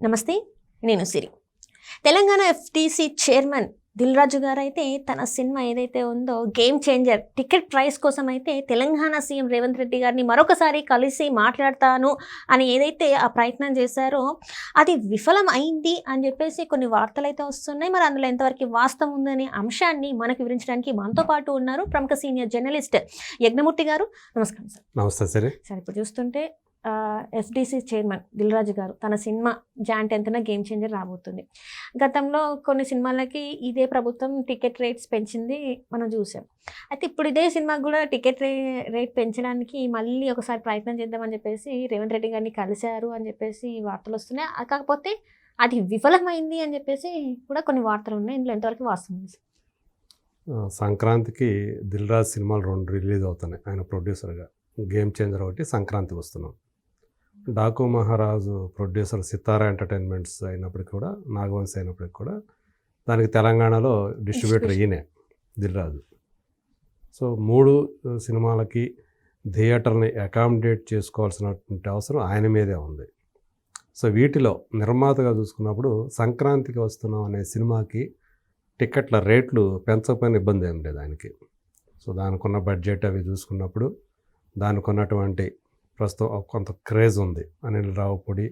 నమస్తే నేను Siri. Telangana FTC chairman Dil Raju గారు అయితే తన సినిమా ఏదైతే ఉందో గేమ్ చేంజర్ టికెట్ ప్రైస్ కోసం అయితే తెలంగాణ సీఎం రేవంత్ రెడ్డి గారిని మరొకసారి కలిసి మాట్లాడతాను అని ఏదైతే ఆ ప్రయత్నం చేశారో అది విఫలం అయింది అని చెప్పేసి కొన్ని వార్తలు అయితే వస్తున్నాయి. మరి అందులో ఎంతవరకు వాస్తవం ఉందనే అంశాన్ని మనకు వివరించడానికి మనతో పాటు ఉన్నారు ప్రముఖ సీనియర్ జర్నలిస్ట్ యజ్ఞమూర్తి గారు. నమస్కారం సార్. నమస్తే సరే. సార్ ఇప్పుడు చూస్తుంటే ఎస్డిసి చైర్మన్ దిల్రాజు గారు తన సినిమా జాన్ టెన్త్న గేమ్ చేంజర్ రాబోతుంది. గతంలో కొన్ని సినిమాలకి ఇదే ప్రభుత్వం టికెట్ రేట్స్ పెంచింది మనం చూసాం. అయితే ఇప్పుడు ఇదే సినిమాకి కూడా టికెట్ రే రేట్ పెంచడానికి మళ్ళీ ఒకసారి ప్రయత్నం చేద్దామని చెప్పేసి రేవంత్ రెడ్డి గారిని కలిశారు అని చెప్పేసి వార్తలు వస్తున్నాయి. కాకపోతే అది విఫలమైంది అని చెప్పేసి కూడా కొన్ని వార్తలు ఉన్నాయి. ఇందులో ఎంతవరకు వాస్తవం సంక్రాంతికి దిల్ రాజ్ సినిమాలు రెండు రిలీజ్ అవుతున్నాయి. ఆయన ప్రొడ్యూసర్గా. గేమ్ చేంజర్ ఒకటి సంక్రాంతి వస్తున్నాం. డాకు మహారాజు ప్రొడ్యూసర్ సితారా ఎంటర్టైన్మెంట్స్ అయినప్పటికీ కూడా నాగవంశి అయినప్పటికీ కూడా దానికి తెలంగాణలో డిస్ట్రిబ్యూటర్ ఈయనే దిల్ రాజు సో మూడు సినిమాలకి థియేటర్ని అకామిడేట్ చేసుకోవాల్సినటువంటి అవసరం ఆయన మీదే ఉంది. సో వీటిలో నిర్మాతగా చూసుకున్నప్పుడు సంక్రాంతికి వస్తున్నాం అనే సినిమాకి టికెట్ల రేట్లు పెంచకపోయిన ఇబ్బంది ఏం లేదు ఆయనకి. సో దానికి ఉన్న బడ్జెట్ అవి చూసుకున్నప్పుడు దానికి ఉన్నటువంటి ప్రస్తుతం కొంత క్రేజ్ ఉంది. అనిల్ రావుపూడి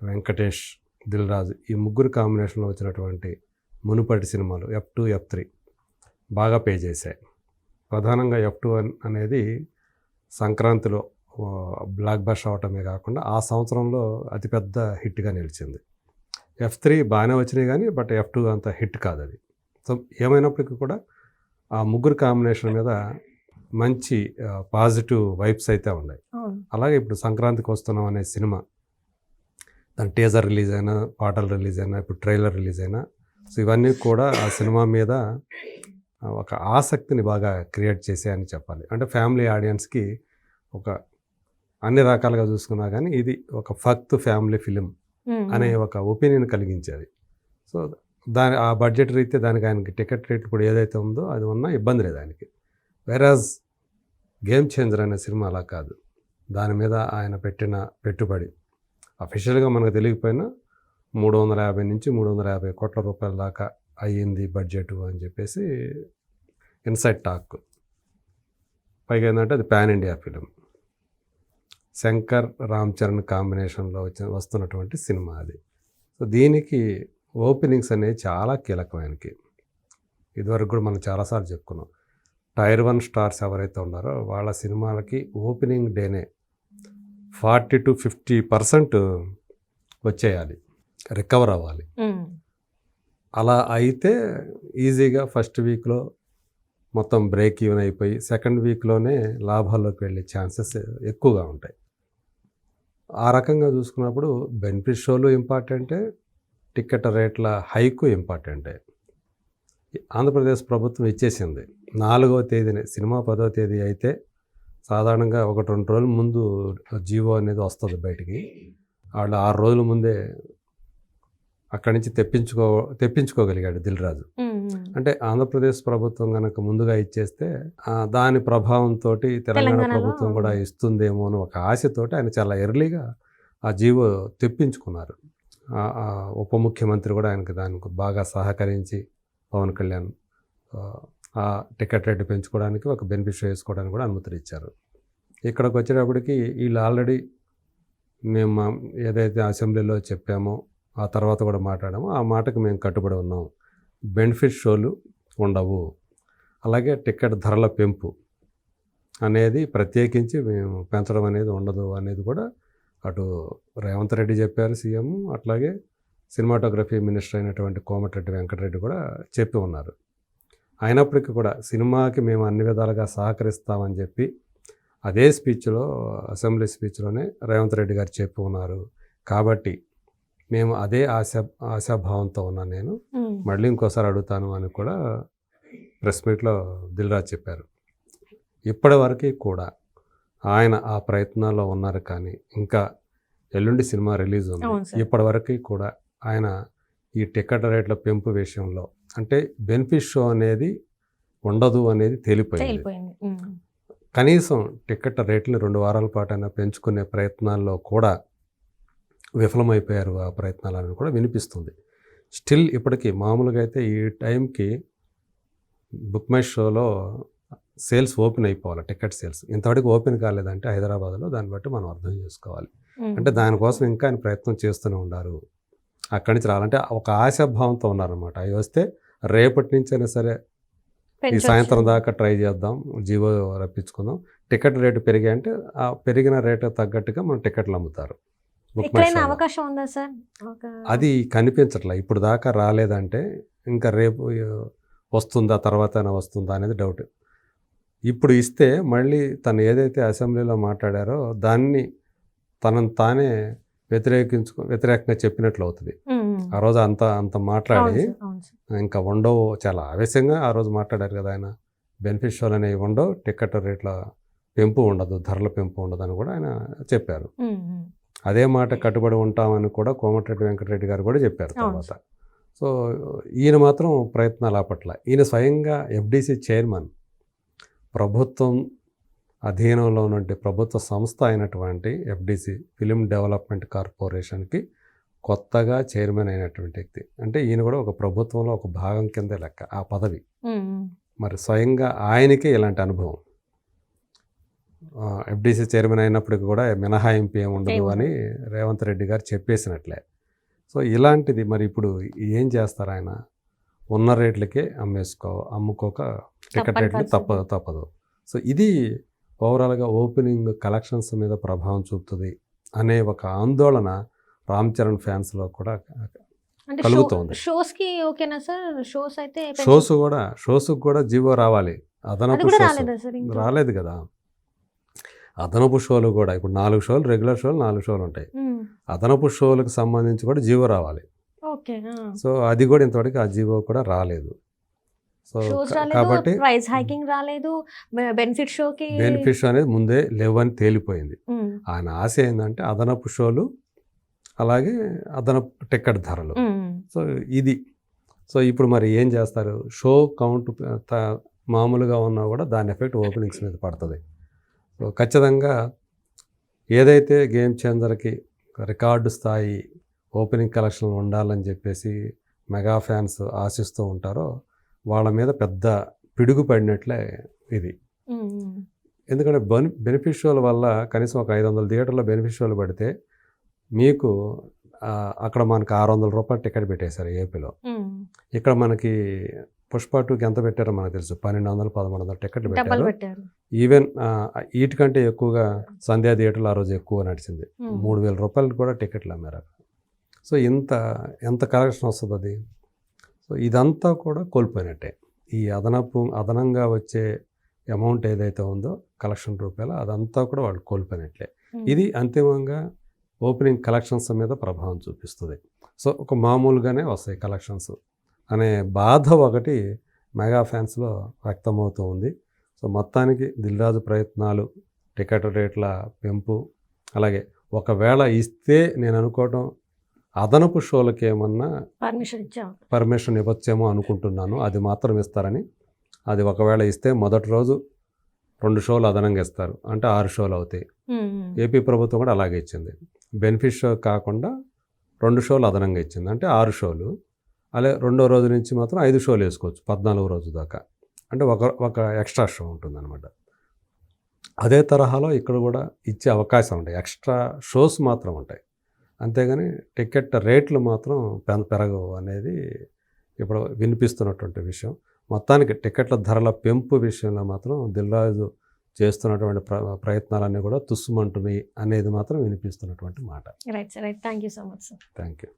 వెంకటేష్ దిల్ రాజు ఈ ముగ్గురు కాంబినేషన్లో వచ్చినటువంటి మునుపటి సినిమాలు ఎఫ్ టూ ఎఫ్ త్రీ బాగా పే చేశాయి. ప్రధానంగా ఎఫ్ టూ అనేది సంక్రాంతిలో బ్లాక్ బస్ట్ అవటమే కాకుండా ఆ సంవత్సరంలో అతిపెద్ద హిట్గా నిలిచింది. ఎఫ్ త్రీ బాగానే వచ్చినాయి కానీ బట్ ఎఫ్ టూ అంత హిట్ కాదు అది సో ఏమైనప్పటికీ కూడా ఆ ముగ్గురు కాంబినేషన్ మీద మంచి పాజిటివ్ వైబ్స్ అయితే ఉన్నాయి. అలాగే ఇప్పుడు సంక్రాంతికి వస్తున్నాం అనే సినిమా. దాని టీజర్ రిలీజ్ అయినా పాటలు రిలీజ్ అయినా ఇప్పుడు ట్రైలర్ రిలీజ్ అయినా సో ఇవన్నీ కూడా ఆ సినిమా మీద ఒక ఆసక్తిని బాగా క్రియేట్ చేసాయని చెప్పాలి. అంటే ఫ్యామిలీ ఆడియన్స్కి ఒక అన్ని రకాలుగా చూసుకున్నా కానీ ఇది ఒక ఫక్త్ ఫ్యామిలీ ఫిలిం అనే ఒక ఒపీనియన్ కలిగించేది. సో దాని ఆ బడ్జెట్ రీత్యా దానికి ఆయనకి టికెట్ రేట్ ఇప్పుడు ఏదైతే ఉందో అది ఉన్నా ఇబ్బంది లేదు ఆయనకి. వెరాజ్ గేమ్ చేంజర్ అనే సినిమా అలా కాదు. దాని మీద ఆయన పెట్టిన పెట్టుబడి. అఫీషియల్గా మనకు తెలియకపోయినా మూడు వందల యాభై నుంచి మూడు వందల యాభై కోట్ల రూపాయల దాకా అయ్యింది బడ్జెట్ అని చెప్పేసి ఇన్సైట్ టాక్ పైగా ఏంటంటే అది pan India film Shankar Ram Charan కాంబినేషన్లో వచ్చిన వస్తున్నటువంటి సినిమా అది. సో దీనికి ఓపెనింగ్స్ అనేవి చాలా కీలకం ఆయనకి ఇదివరకు కూడా మనం చాలాసార్లు చెప్పుకున్నాం. టైర్ వన్ స్టార్స్ ఎవరైతే ఉన్నారో వాళ్ళ సినిమాలకి ఓపెనింగ్ డేనే ఫార్టీ టు ఫిఫ్టీ పర్సెంట్ వచ్చేయాలి రికవర్ అవ్వాలి. అలా అయితే ఈజీగా ఫస్ట్ వీక్లో మొత్తం బ్రేక్ ఈవెన్ అయిపోయి సెకండ్ వీక్లోనే లాభాల్లోకి వెళ్ళే ఛాన్సెస్ ఎక్కువగా ఉంటాయి. ఆ రకంగా చూసుకున్నప్పుడు బెనిఫిట్ షోలు ఇంపార్టెంటే టికెట్ రేట్ల హైకు ఇంపార్టెంటే. ఆంధ్రప్రదేశ్ ప్రభుత్వం ఇచ్చేసింది. నాలుగవ తేదీనే సినిమా పదవ తేదీ అయితే సాధారణంగా ఒకటి రెండు రోజుల ముందు జీవో అనేది వస్తుంది బయటికి. వాళ్ళు ఆరు రోజుల ముందే అక్కడి నుంచి తెప్పించుకో తెప్పించుకోగలిగాడు దిల్ రాజు ఉమ్, ఉమ్. అంటే ఆంధ్రప్రదేశ్ ప్రభుత్వం కనుక ముందుగా ఇచ్చేస్తే దాని ప్రభావంతో తెలంగాణ ప్రభుత్వం కూడా ఇస్తుందేమో అని ఒక ఆశతోటి ఆయన చాలా ఎర్లీగా ఆ జీవో తెప్పించుకున్నారు. ఉప ముఖ్యమంత్రి కూడా ఆయనకు దానికి బాగా సహకరించి పవన్ కళ్యాణ్ ఆ, టికెట్ రేటు పెంచుకోవడానికి ఒక బెనిఫిట్ వేసుకోవడానికి కూడా అనుమతులు ఇచ్చారు ఇక్కడికి వచ్చేటప్పటికి వీళ్ళు ఆల్రెడీ మేము ఏదైతే అసెంబ్లీలో చెప్పామో ఆ తర్వాత కూడా మాట్లాడామో ఆ మాటకు మేము కట్టుబడి ఉన్నాం. బెనిఫిట్ షోలు ఉండవు. అలాగే టికెట్ ధరల పెంపు అనేది ప్రత్యేకించి మేము పెంచడం అనేది ఉండదు అనేది కూడా అటు రేవంత్ రెడ్డి చెప్పారు సీఎం. అట్లాగే సినిమాటోగ్రఫీ మినిస్టర్ అయినటువంటి కోమటిరెడ్డి వెంకటరెడ్డి కూడా చెప్పి ఉన్నారు. అయినప్పటికీ కూడా సినిమాకి మేము అన్ని విధాలుగా సహకరిస్తామని చెప్పి అదే స్పీచ్లో అసెంబ్లీ స్పీచ్లోనే రేవంత్ రెడ్డి గారు చెప్పి ఉన్నారు కాబట్టి మేము అదే ఆశ ఆశాభావంతో ఉన్నాను నేను. మళ్ళీ ఇంకోసారి అడుగుతాను అని కూడా ప్రెస్ మీట్లో దిల్రాజ్ చెప్పారు ఇప్పటి వరకు కూడా ఆయన ఆ ప్రయత్నాల్లో ఉన్నారు కానీ ఇంకా ఎల్లుండి సినిమా రిలీజ్ ఉంది అవును సార్. ఇప్పటి వరకు కూడా ఆయన ఈ టికెట్ రేట్ల పెంపు విషయంలో అంటే బెనిఫిట్ షో అనేది ఉండదు అనేది తేలిపోయింది. కనీసం టికెట్ రేట్ని రెండు వారాల పాటు అయినా పెంచుకునే ప్రయత్నాల్లో కూడా విఫలమైపోయారు ఆ ప్రయత్నాలని కూడా వినిపిస్తుంది. స్టిల్ ఇప్పటికీ మామూలుగా అయితే ఈ టైంకి బుక్ మై షోలో సేల్స్ ఓపెన్ అయిపోవాలి టికెట్ సేల్స్. ఇంతవరకు ఓపెన్ కాలేదంటే హైదరాబాద్లో దాన్ని బట్టి మనం అర్థం చేసుకోవాలి. అంటే దానికోసం ఇంకా ఆయన ప్రయత్నం చేస్తూనే ఉన్నారు. అక్కడి నుంచి రావాలంటే ఒక ఆశాభావంతో ఉన్నారనమాట అవి వస్తే రేపటి నుంచి అయినా సరే ఈ సాయంత్రం దాకా ట్రై చేద్దాం. జీవో రప్పించుకుందాం. టికెట్ రేటు పెరిగాయంటే ఆ పెరిగిన రేటు తగ్గట్టుగా మనం టికెట్లు అమ్ముతారు. అవకాశం ఉందా సార్? అది కనిపించట్లే. ఇప్పుడు దాకా రాలేదంటే ఇంకా రేపు వస్తుందా తర్వాత వస్తుందా అనేది డౌట్ ఇప్పుడు ఇస్తే మళ్ళీ తను ఏదైతే అసెంబ్లీలో మాట్లాడారో దాన్ని తనను తానే వ్యతిరేకించుకో వ్యతిరేకంగా చెప్పినట్లు అవుతుంది. ఆ రోజు అంత అంత మాట్లాడి ఇంకా ఉండవు చాలా ఆవేశంగా ఆ రోజు మాట్లాడారు కదా ఆయన. బెనిఫిషియల్ అనేవి ఉండవు టికెట్ రేట్ల పెంపు ఉండదు ధరల పెంపు ఉండదు అని కూడా ఆయన చెప్పారు. అదే మాట కట్టుబడి ఉంటామని కూడా కోమటిరెడ్డి వెంకటరెడ్డి గారు కూడా చెప్పారు తర్వాత. సో ఈయన మాత్రం ప్రయత్నాలు ఆపట్ల ఈయన స్వయంగా ఎఫ్డిసి చైర్మన్ ప్రభుత్వం అధీనంలో ఉన్నటువంటి ప్రభుత్వ సంస్థ అయినటువంటి ఎఫ్డిసి ఫిలిం డెవలప్మెంట్ కార్పొరేషన్కి కొత్తగా చైర్మన్ అయినటువంటి వ్యక్తి అంటే ఈయన కూడా ఒక ప్రభుత్వంలో ఒక భాగం కిందే లెక్క ఆ పదవి. మరి స్వయంగా ఆయనకే ఇలాంటి అనుభవం ఎఫ్డిసి చైర్మన్ అయినప్పటికీ కూడా మినహాయింపు ఏమి ఉండదు. అని రేవంత్ రెడ్డి గారు చెప్పేసినట్లే సో ఇలాంటిది మరి ఇప్పుడు ఏం చేస్తారు ఆయన ఉన్న రేట్లకే అమ్మేసుకో అమ్ముకోక టికెట్ రేట్లు. తప్పదు తప్పదు సో ఇది ఓవరాల్గా ఓపెనింగ్ కలెక్షన్స్ మీద ప్రభావం చూపుతుంది అనే ఒక ఆందోళన రామ్ చరణ్ ఫ్యాన్స్లో కూడా కలుగుతోంది. షోస్కి ఓకేనా సార్? షోస్ అయితే షోస్ కూడా షోస్ కూడా జీవో రావాలి. అది అదనపు షోస్. రాలేదా కదా. అదనపు షోలు కూడా ఇప్పుడు నాలుగు షోలు రెగ్యులర్ షోలు నాలుగు షోలు ఉంటాయి. అదనపు షోలకు సంబంధించి కూడా జీవో రావాలి. సో అది కూడా ఇంతవరకు ఆ జీవో కూడా రాలేదు. సో కాబట్టి ప్రైస్ హైకింగ్ రాలేదు బెనిఫిట్ షోకి బెనిఫిట్స్ అనేది ముందే లేవని తేలిపోయింది. ఆయన ఆశ ఏంటంటే అదనపు షోలు అలాగే అదనపు టికెట్ ధరలు. సో ఇది. సో ఇప్పుడు మరి ఏం చేస్తారు? షో కౌంట్ మామూలుగా ఉన్నా కూడా దాని ఎఫెక్ట్ ఓపెనింగ్స్ మీద పడుతుంది. సో ఖచ్చితంగా ఏదైతే గేమ్ చేంజర్కి రికార్డు స్థాయి ఓపెనింగ్ కలెక్షన్లు ఉండాలని చెప్పేసి మెగా ఫ్యాన్స్ ఆశిస్తూ ఉంటారో వాళ్ళ మీద పెద్ద పిడుగు పడినట్లే ఇది. ఎందుకంటే బెని బెనిఫిషియల్ వల్ల కనీసం ఒక ఐదు వందల థియేటర్లో బెనిఫిషియల్ పడితే మీకు అక్కడ మనకు ఆరు వందల రూపాయలు టికెట్ పెట్టేశారు ఏపీలో. ఇక్కడ మనకి పుష్ప టూకి ఎంత పెట్టారో మనకు తెలుసు. పన్నెండు వందలు పదమూడు వందలు డబ్బలు పెట్టారు. ఈవెన్ ఆ, వీటికంటే ఎక్కువగా సంధ్యా థియేటర్లు ఆ రోజు ఎక్కువ నడిచింది. మూడు వేల రూపాయలు కూడా టికెట్లు అమ్మారు అక్కడ. సో ఇంత ఎంత కలెక్షన్ వస్తుంది అది? సో ఇదంతా కూడా కోల్పోయినట్టే. ఈ అదనపు అదనంగా వచ్చే అమౌంట్ ఏదైతే ఉందో కలెక్షన్ రూపాయలు అదంతా కూడా వాళ్ళు కోల్పోయినట్లే. ఇది అంతిమంగా ఓపెనింగ్ కలెక్షన్స్ మీద ప్రభావం చూపిస్తుంది. సో ఒక మామూలుగానే వస్తాయి కలెక్షన్స్ అనే బాధ ఒకటి మెగా ఫ్యాన్స్లో వ్యక్తమవుతూ ఉంది. సో మొత్తానికి దిల్రాజు ప్రయత్నాలు టికెట్ రేట్ల పెంపు అలాగే ఒకవేళ ఇస్తే నేను అనుకోవటం అదనపు షోలకి ఏమన్నా పర్మిషన్ ఇచ్చాం. పర్మిషన్ ఇవ్వచ్చేమో అనుకుంటున్నాను. అది మాత్రం ఇస్తారని. అది ఒకవేళ ఇస్తే మొదటి రోజు రెండు షోలు అదనంగా ఇస్తారు. అంటే ఆరు షోలు అవుతాయి. ఏపీ ప్రభుత్వం కూడా అలాగే ఇచ్చింది. బెనిఫిట్ షో కాకుండా రెండు షోలు అదనంగా ఇచ్చింది. అంటే ఆరు షోలు. అలాగే రెండో రోజు నుంచి మాత్రం ఐదు షోలు వేసుకోవచ్చు పద్నాలుగు రోజు దాకా. అంటే ఒక ఒక ఎక్స్ట్రా షో ఉంటుందన్నమాట. అదే తరహాలో ఇక్కడ కూడా ఇచ్చే అవకాశం ఉంటాయి. ఎక్స్ట్రా షోస్ మాత్రం ఉంటాయి. అంతేగాని టికెట్ రేట్లు మాత్రం పె పెరగవు అనేది ఇప్పుడు వినిపిస్తున్నటువంటి విషయం. మొత్తానికి టికెట్ల ధరల పెంపు విషయంలో మాత్రం దిల్రాజు చేస్తున్నటువంటి ప్ర ప్రయత్నాలన్నీ కూడా తుస్సుమంటున్నాయి అనేది మాత్రం వినిపిస్తున్నటువంటి మాట. Right sir right thank you so much sir thank you